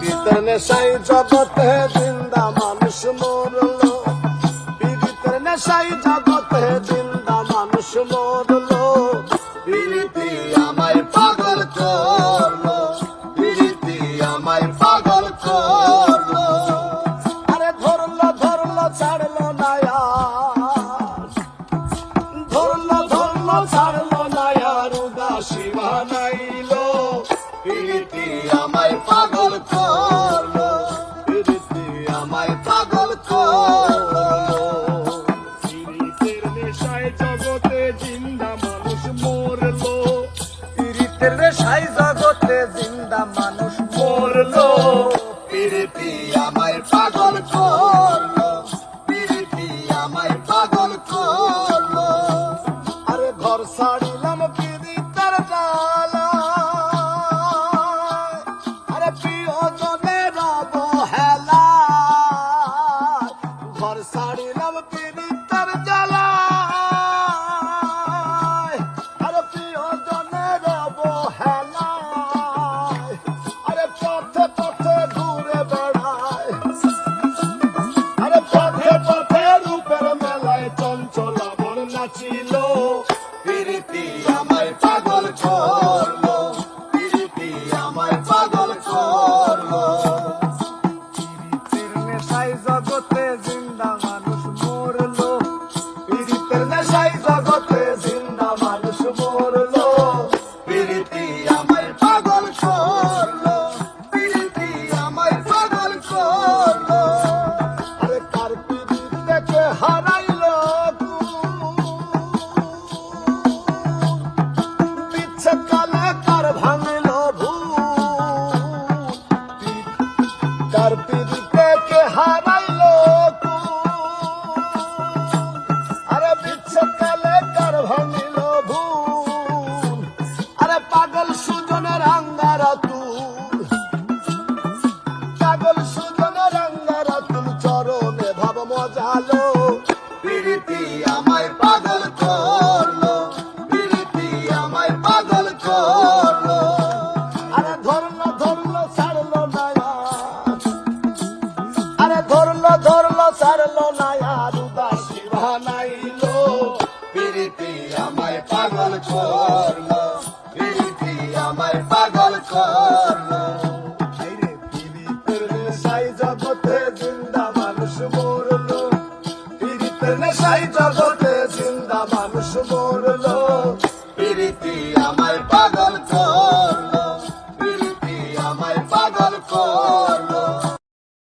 পীড়িতের নেশাই জগতে জিন্দা মানুষ মরল। পীড়িতের নেশাই জগতে জিন্দা মানুষ মরল। পীড়িতি আমায় পাগল করল। পীড়িতি আমায় পাগল করল। আরে ধরলো ধরলো, ছাড়লো না ধরলো ধরলো, ছাড়লো আমাদের সাইজ বেলনায়ার উদাসী বানাইলো প্রীতি আমায় পাগল করল, প্রীতি আমায় পাগল করল। সাই জগতে জিন্দা মানুষ মরলো পীড়িতের সাই জগতে জিন্দা মানুষ মরলো।